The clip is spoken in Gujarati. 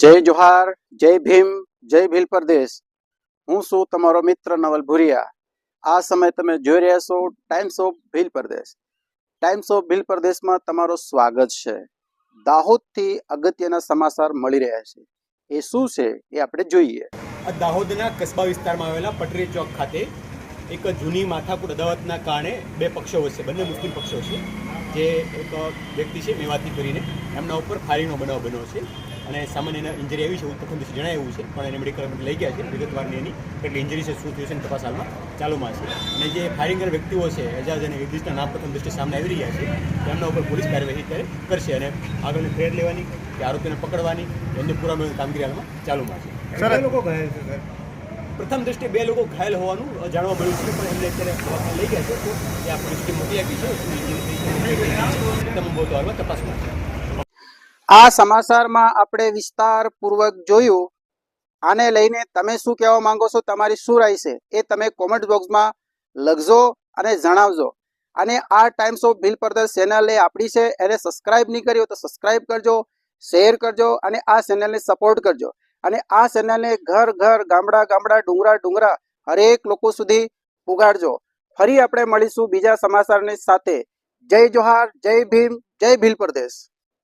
જય જોહાર, જય ભીમ, જય ભીલ પ્રદેશ હું છું તમારો મિત્ર નવલ ભુરિયા. આ સમય તમે જોઈ રહ્યા છો times of Bhil Pradesh times of Bhil પ્રદેશમાં તમારું સ્વાગત છે. દાહોદથી અગત્યના સમાચાર મળી રહ્યા છે. એ શું છે એ આપણે જોઈએ. દાહોદના કસ્બા વિસ્તારમાં આવેલા પટરી ચોક ખાતે એક જૂની માથાકૂટ અદાવતના કારણે બે પક્ષો વચ્ચે બંને મુસ્લિમ પક્ષો છે. જે એક વ્યક્તિ છે, મેવાતી કરીને એમના ઉપર ફાયરિંગનો બનાવ બન્યો છે. અને સામાન્ય એને ઇન્જરી આવી છે એવું પ્રથમ દિવસે જણાવ્યું છે પણ એને મેડિકલ લઈ ગયા છે વિગતવારની એની. કેટલી ઇન્જરી છે શું થયું છે તપાસ હાલમાં ચાલુમાં છે. અને જે ફાયરિંગ કરેલ વ્યક્તિઓ છે એજાજ અને ઇદ્રીસના નામ પ્રથમ દ્રષ્ટિ સામે આવી રહ્યા છે તેમના ઉપર પોલીસ કાર્યવાહી કરે કરશે અને આગળની ફેર લેવાની કે આરોપીને પકડવાની એમને પૂરા કામગીરી હાલમાં ચાલુમાં છે. સર લોકો ઘાયલ છે સર. પ્રથમ દ્રષ્ટિએ બે લોકો ઘાયલ હોવાનું જાણવા મળ્યું છે પણ એમને અત્યારે લઈ ગયા છે તો ત્યાં પોલીસ ટીમ મોકલી આપી છે તમામ હાલમાં તપાસમાં છે. આ સમાચારમાં આપણે વિસ્તારપૂર્વક જોયું. આને લઈને તમે શું કહેવા માંગો છો? તમારી શું રાય છે? એ તમે કોમેન્ટ બોક્સમાં લખજો અને જણાવજો. અને આ ટાઈમ્સ ઓફ ભીલ પરદર ચેનલ એ આપણી છે. એને સબસ્ક્રાઇબ નહીં કર્યો તો સબસ્ક્રાઇબ કરજો શેર કરજો અને આ ચેનલને સપોર્ટ કરજો. અને આ ચેનલને ઘર ઘર, ગામડા ગામડા, ડુંગરા ડુંગરા હરેક લોકો સુધી પુગાડજો. ફરી આપણે મળીશું બીજા સમાચારની સાથે. જય જોહાર, જય ભીમ, જય ભીલ પ્રદેશ